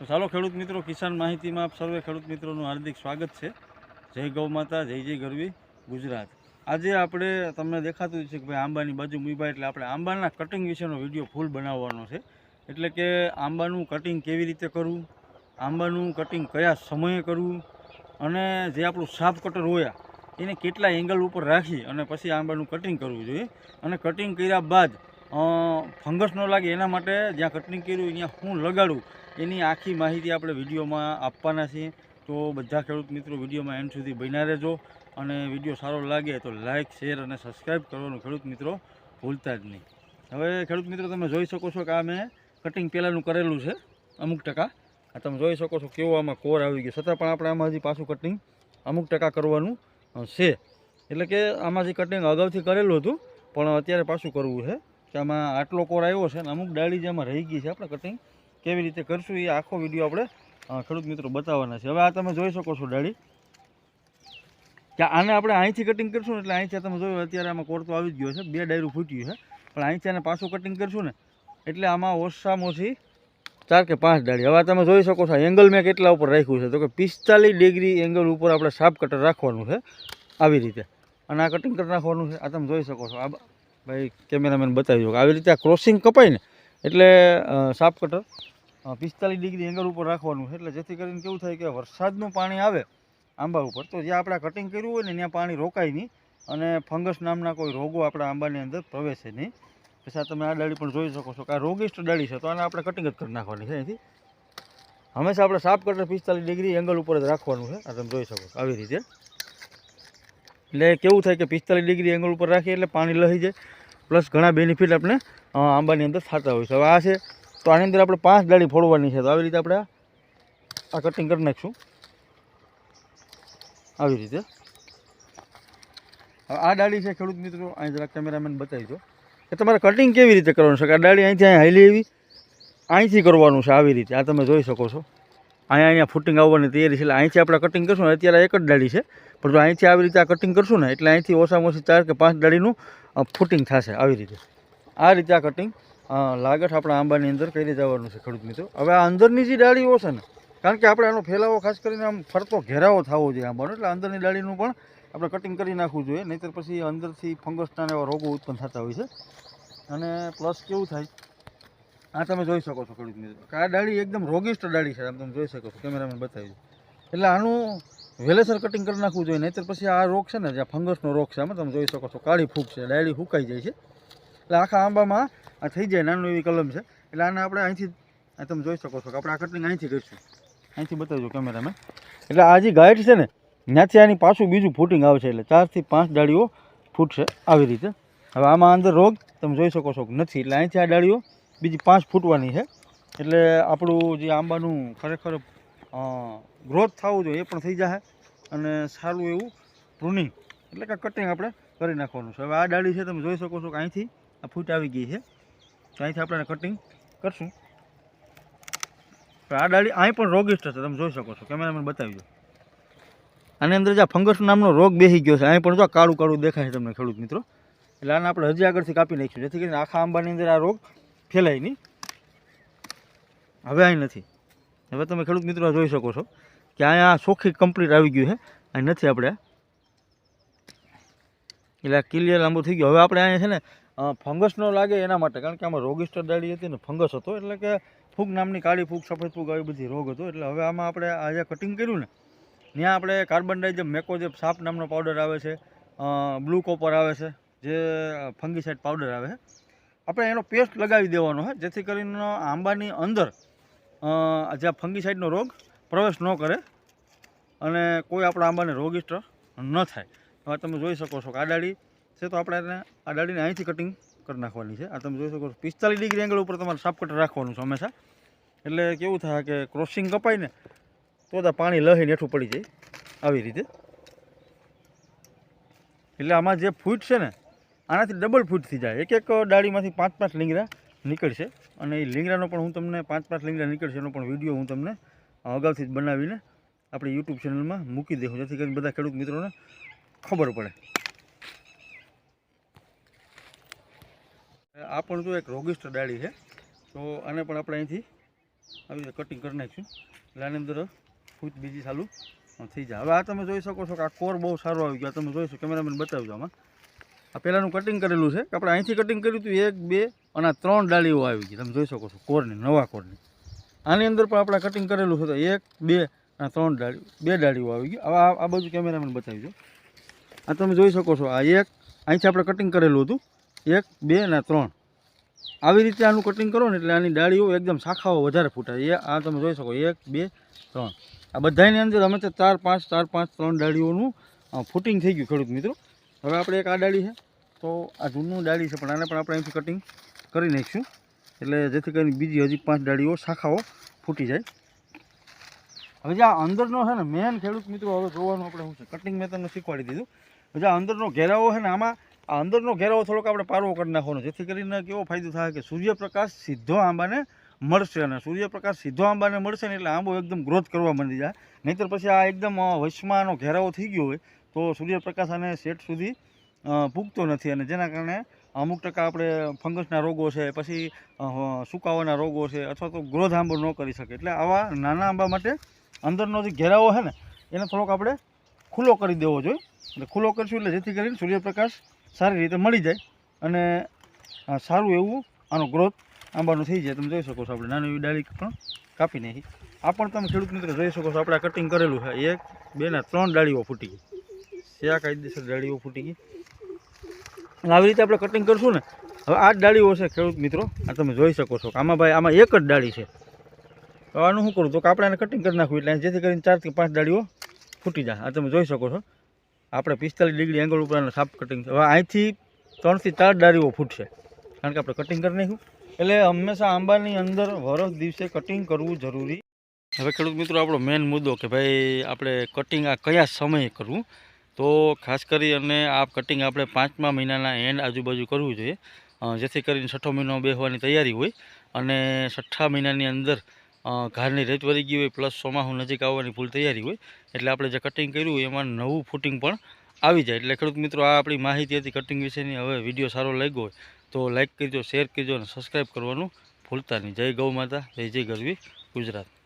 તો ચાલો ખેડૂત મિત્રો, કિસાન માહિતીમાં આપ સર્વે ખેડૂત મિત્રોનું હાર્દિક સ્વાગત છે. જય ગૌ માતા, જય જય ગરવી, ગુજરાત. આજે આપણે, તમને દેખાતું છે કે ભાઈ આંબાની બાજુ મીબા એટલે આપણે આંબાના કટિંગ વિશેનો વીડિયો ફૂલ બનાવવાનો છે. એટલે કે આંબાનું કટિંગ કેવી રીતે કરવું, આંબાનું કટિંગ કયા સમયે કરવું, અને જે આપણું સાફ કટર હોય, એને કેટલા એંગલ ઉપર રાખી અને પછી આંબાનું કટિંગ કરવું જોઈએ. અને કટિંગ કર્યા બાદ ફંગસ ન લાગે એના માટે જ્યાં કટિંગ કર્યું ત્યાં હું લગાડું, એની આખી માહિતી આપણે વિડીયોમાં આપવાના છીએ. તો બધા ખેડૂત મિત્રો વિડીયોમાં એન્ડ સુધી બન્યા રહેજો અને વીડિયો સારો લાગે તો લાઇક શેર અને સબસ્ક્રાઈબ કરવાનું ખેડૂત મિત્રો ભૂલતા જ નહીં. હવે ખેડૂત મિત્રો તમે જોઈ શકો છો કે આ મેં કટિંગ પહેલાંનું કરેલું છે, અમુક ટકા. આ તમે જોઈ શકો છો કેવો આમાં કોર આવી ગયો. છતાં પણ આપણે આમાં હજી પાછું કટિંગ અમુક ટકા કરવાનું છે. એટલે કે આમાં જે કટિંગ અગાઉથી કરેલું હતું, પણ અત્યારે પાછું કરવું છે. કે આમાં આટલો કોર આવ્યો છે ને અમુક ડાળી જે આમાં રહી ગઈ છે આપણે કટિંગ કેવી રીતે કરશું એ આખો વીડિયો આપણે ખેડૂત મિત્રો બતાવવાના છે. હવે આ તમે જોઈ શકો છો ડાળી. કે આને આપણે અહીંથી કટિંગ કરશું ને એટલે અહીંથી તમે જોયું અત્યારે આમાં કોર તો આવી જ ગયો છે. બે ડાયરું ફૂટ્યું છે. પણ અહીંથી આને પાછું કટિંગ કરશું ને એટલે આમાં ઓછામાં ઓછી ચાર કે પાંચ ડાળી. હવે તમે જોઈ શકો છો એંગલ મેં કેટલા ઉપર રાખ્યું છે. તો કે પિસ્તાલીસ ડિગ્રી એંગલ ઉપર આપણે સાપ કટર રાખવાનું છે. આવી રીતે. અને આ કટિંગ કરી નાખવાનું છે. આ તમે જોઈ શકો છો. આ ભાઈ, કેમેરામેન બતાવી દો આવી રીતે ક્રોસિંગ કપાય ને, એટલે સાપ કટર પિસ્તાલીસ ડિગ્રી એંગલ ઉપર રાખવાનું છે, એટલે જેથી કરીને કેવું થાય કે વરસાદનું પાણી આવે આંબા ઉપર, તો જ્યાં આપણે કટિંગ કર્યું હોય ને, ત્યાં પાણી રોકાય નહીં અને ફંગસ નામના કોઈ રોગો આપણા આંબાની અંદર પ્રવેશે નહીં. પછી તમે આ ડાળી પણ જોઈ શકો છો કે આ રોગિષ્ટ ડાળી છે, તો આને આપણે કટિંગ જ કરી નાખવાની છે અહીંથી. હંમેશા આપણે સાફ કટર પિસ્તાલીસ ડિગ્રી એંગલ ઉપર જ રાખવાનું છે, આ તમે જોઈ શકો આવી રીતે. એટલે કેવું થાય કે પિસ્તાલીસ ડિગ્રી એંગલ ઉપર રાખીએ એટલે પાણી લહી જાય. પ્લસ ઘણા બેનિફિટ આપણે આંબાની અંદર થતા હોય છે. હવે આ છે, તો આની અંદર આપણે પાંચ ડાળી ફોડવાની છે. તો આવી રીતે આપણે આ- કટિંગ કરી નાખીશું. આવી રીતે. હવે આ ડાળી છે, ખેડૂત મિત્રો, અહીં જરા કેમેરામેન બતાવી દો કે તમારે કટિંગ કેવી રીતે કરવાનું છે? કે આ ડાળી અહીંથી અહીં હાઈલી એવી અહીંથી કરવાનું છે, આવી રીતે. આ તમે જોઈ શકો છો. અહીંયા અહીંયા ફૂટિંગ આવવાની તૈયારી છે. એટલે અહીંથી આપણે કટિંગ કરશું ને, અત્યારે એક જ ડાળી છે. પણ જો અહીંથી આવી રીતે આ કટિંગ કરશું ને, એટલે અહીંથી ઓછામાં ઓછી ચાર કે પાંચ ડાળીનું ફૂટિંગ થશે આવી રીતે. આ રીતે આ કટિંગ લાગઠ આપણા આંબાની અંદર કરી જવાનું છે ખેડૂત મિત્રો. હવે આ અંદરની જે ડાળીઓ છે ને, કારણ કે આપણે આનો ફેલાવો ખાસ કરીને આમ ફરતો ઘેરાવો થવો જોઈએ આંબાનો, એટલે અંદરની ડાળીનું પણ આપણે કટિંગ કરી નાખવું જોઈએ. નહીંતર પછી અંદરથી ફંગસના એવા રોગો ઉત્પન્ન થતા હોય છે. અને પ્લસ કેવું થાય આ તમે જોઈ શકો છો ખેડૂત મિત્રો આ ડાળી એકદમ રોગિષ્ટ ડાળી છે, આમ તમે જોઈ શકો છો, કેમેરામેન બતાવી. એટલે આનું વેલેસર કટિંગ કરી નાખવું જોઈએ, નહીંતર પછી આ રોગ છે ને જ્યાં ફંગસનો રોગ છે, આમાં તમે જોઈ શકો છો, કાળી ફૂગ છે, ડાળી ફૂંકાઈ જાય છે. એટલે આખા આંબામાં આ થઈ જાય નાનું એવી કલમ છે. એટલે આને આપણે અહીંથી તમે જોઈ શકો છો કે આપણે આ કટિંગ અહીંથી કરીશું. અહીંથી બતાવજો કેમેરામેન. એટલે આ જે ગાઈડ છે ને, ત્યાંથી આની પાછું બીજું ફૂટિંગ આવશે, એટલે ચારથી પાંચ ડાળીઓ ફૂટશે આવી રીતે. હવે આમાં અંદર રોગ તમે જોઈ શકો છો નથી, એટલે અહીંથી આ ડાળીઓ બીજી પાંચ ફૂટવાની છે. એટલે આપણું જે આંબાનું ખરેખર ગ્રોથ થવું જોઈએ એ પણ થઈ જશે અને સારું એવું પ્રુનિંગ એટલે કે કટિંગ આપણે કરી નાખવાનું છે. હવે આ ડાળી છે તમે જોઈ શકો છો કે અહીંથી આ ફૂટ આવી ગઈ છે. તો અહીંથી આપણે કટિંગ કરશું. આ ડાળી અહીં પણ રોગિષ્ટ છે તમે જોઈ શકો છો. કેમેરામેન બતાવી દો આની અંદર જે ફંગસ નામનો રોગ બેસી ગયો છે, અહીં પણ જો કાળું કાળું દેખાય છે તમને ખેડૂત મિત્રો. એટલે આને આપણે હજી આગળથી કાપી નાખીશું. જેથી કરીને આખા આંબાની અંદર આ રોગ ફેલાય નહીં. હવે અહીં નથી. હવે તમે ખેડૂત મિત્રો જોઈ શકો છો કે અહીંયા ચોખ્ખી કમ્પ્લીટ આવી ગયું છે અહીં નથી આપણે એટલે ક્લિયર લાંબુ થઈ ગયું. હવે આપણે અહીંયા છે ને ફંગસ ન લાગે એના માટે, કારણ કે આમાં રોગિસ્ટર ડાળી હતી ને ફંગસ હતો, એટલે કે ફૂગ નામની કાળી ફૂગ, સફેદ ફૂગ આવી બધી રોગ હતો. એટલે હવે આમાં આપણે આ જે કટિંગ કર્યું ને, ત્યાં આપણે કાર્બન ડાઇઝમ મેકોજેબ સાપ નામનો પાવડર આવે છે. બ્લુ કોપર આવે છે, જે ફંગીસાઇડ પાવડર આવે છે. આપણે એનો પેસ્ટ લગાવી દેવાનો છે જેથી કરીને આંબાની અંદર જ્યાં ફંગીસાઇડનો રોગ પ્રવેશ ન કરે અને કોઈ આપણા આંબાને રોગિષ્ટ ન થાય. હવે તમે જોઈ શકો છો કે આ ડાળી છે તો આપણે એને, આ ડાળીને અહીંથી કટિંગ કરી નાખવાની છે. આ તમે જોઈ શકો છો પિસ્તાલીસ ડિગ્રી એંગલ ઉપર તમારે સાપ કટર રાખવાનું છે હંમેશા. એટલે કેવું થાય કે ક્રોસિંગ કપાય ને તો તો પાણી લહીને હેઠું પડી જાય આવી રીતે. એટલે આમાં જે ફૂટ છે ને આનાથી ડબલ ફૂટ થઈ જાય. એક એક ડાળીમાંથી પાંચ પાંચ લીંગરા નીકળશે. અને એ લીંગરાનો પણ હું તમને પાંચ પાંચ લીંગરા નીકળશે એનો પણ વીડિયો હું તમને અગાઉથી જ બનાવીને આપણી યુટ્યુબ ચેનલમાં મૂકી દઉં જેથી કરીને બધા ખેડૂત મિત્રોને ખબર પડે. આ પણ જો એક રોગિષ્ટ ડાળી છે, તો આને પણ આપણે અહીંથી આવી રીતે કટિંગ કરી નાખીશું. એટલે આની અંદર ફૂટ બીજી ચાલુ થઈ જાય. હવે આ તમે જોઈ શકો છો કે આ કોર બહુ સારો આવી ગયો. તમે જોઈશો કેમેરામેન બતાવજો આમાં. આ પહેલાંનું કટિંગ કરેલું છે. આપણે અહીંથી કટિંગ કર્યું હતું એક, બે અને ત્રણ ડાળીઓ આવી ગઈ. તમે જોઈ શકો છો, કોરની, નવા કોરની. આની અંદર પણ આપણે કટિંગ કરેલું છે તો એક, બે અને ત્રણ ડાળી બે ડાળીઓ આવી ગઈ. હવે આ આ બાજુ કેમેરામેન બતાવજો આ તમે જોઈ શકો છો, આ એક, અહીંથી આપણે કટિંગ કરેલું હતું. એક, બે અને ત્રણ. આવી રીતે આનું કટિંગ કરો ને એટલે આની ડાળીઓ એકદમ શાખાઓ વધારે ફૂટાય. એ આ તમે જોઈ શકો, એક, બે, ત્રણ. આ બધાની અંદર અમે તો ચાર, પાંચ ચાર, પાંચ, ત્રણ ડાળીઓનું ફૂટિંગ થઈ ગયું ખેડૂત મિત્રો. હવે આપણે એક આ ડાળી છે, તો આ જૂનું ડાળી છે, પણ આને પણ આપણે અહીંથી કટિંગ કરી નાખીશું. એટલે જેથી કરીને બીજી હજી પાંચ ડાળીઓ શાખાઓ ફૂટી જાય. હવે જે આ અંદરનો છે ને મેન ખેડૂત મિત્રો હવે જોવાનું આપણે શું છે કટિંગ મેં તમને શીખવાડી દીધું. હવે આ અંદરનો ઘેરાવો છે ને, આમાં આ અંદરનો ઘેરાવો થોડોક આપણે પારવો કરી નાખવાનો, જેથી કરીને કેવો ફાયદો થાય કે સૂર્યપ્રકાશ સીધો આંબાને મળશે અને સૂર્યપ્રકાશ સીધો આંબાને મળશે ને એટલે આંબો એકદમ ગ્રોથ કરવા માંડી જાય. નહીંતર પછી આ એકદમ વૈશ્માનો ઘેરાવો થઈ ગયો હોય તો સૂર્યપ્રકાશ આને શેઠ સુધી પૂગતો નથી અને જેના કારણે અમુક ટકા આપણે ફંગસના રોગો છે, પછી સુકાવાના રોગો છે અથવા તો ગ્રોથ આંબો ન કરી શકે. એટલે આવા નાના આંબા માટે અંદરનો જે ઘેરાવો છે ને, એને થોડોક આપણે ખુલ્લો કરી દેવો જોઈએ. એટલે ખુલ્લો કરીશું એટલે જેથી કરીને સૂર્યપ્રકાશ સારી રીતે મળી જાય અને સારું એવું આનો ગ્રોથ આંબાનો થઈ જાય. તમે જોઈ શકો છો આપણે, નાની એવી ડાળી પણ કાપી નાખી. આ પણ તમે ખેડૂત મિત્રો જોઈ શકો છો, આપણે કટિંગ કરેલું છે. એક, બે ને ત્રણ ડાળીઓ ફૂટી ગઈ. આ કાયદેસર ડાળીઓ ફૂટી ગઈ. આવી રીતે આપણે કટિંગ કરશું ને, હવે આ જ ડાળીઓ છે ખેડૂત મિત્રો, આ તમે જોઈ શકો છો આમાં ભાઈ આમાં એક જ ડાળી છે. આનું શું કરું? તો આપણે એને કટિંગ કરી નાખવું એટલે જેથી કરીને ચારથી પાંચ ડાળીઓ ફૂટી જાય. આ તમે જોઈ શકો છો. આપણે પિસ્તાલીસ ડિગ્રી એંગલ ઉપર આને સાફ કટિંગ હવે અહીંથી ત્રણથી ચાર ડાળીઓ ફૂટશે. કારણ કે આપણે કટિંગ કરી નાખ્યું. એટલે હંમેશા આંબાની અંદર વરસ દિવસે કટિંગ કરવું જરૂરી. હવે ખેડૂત મિત્રો, આપણો મેઇન મુદ્દો કે ભાઈ આપણે કટિંગ આ કયા સમયે કરવું? તો ખાસ કરી અને આ કટિંગ આપણે પાંચમા મહિનાના એન્ડ આજુબાજુ કરવું જોઈએ. જેથી કરીને છઠ્ઠો મહિનો બેહવાની તૈયારી હોય અને છઠ્ઠા મહિનાની અંદર ઘારની રેત વળી ગઈ હોય પ્લસ ચોમાસું નજીક આવવાની ફૂલ તૈયારી હોય, એટલે આપણે જે કટિંગ કર્યું હોય એમાં નવું ફૂટિંગ પણ આવી જાય. એટલે ખેડૂત મિત્રો, આ આપણી માહિતી હતી કટિંગ વિશેની. હવે વીડિયો સારો લાગ્યો હોય તો લાઇક કરજો શેર કરજો અને સબસ્ક્રાઈબ કરવાનું ભૂલતા નહીં. જય ગૌ માતા, જય જય ગરવી ગુજરાત.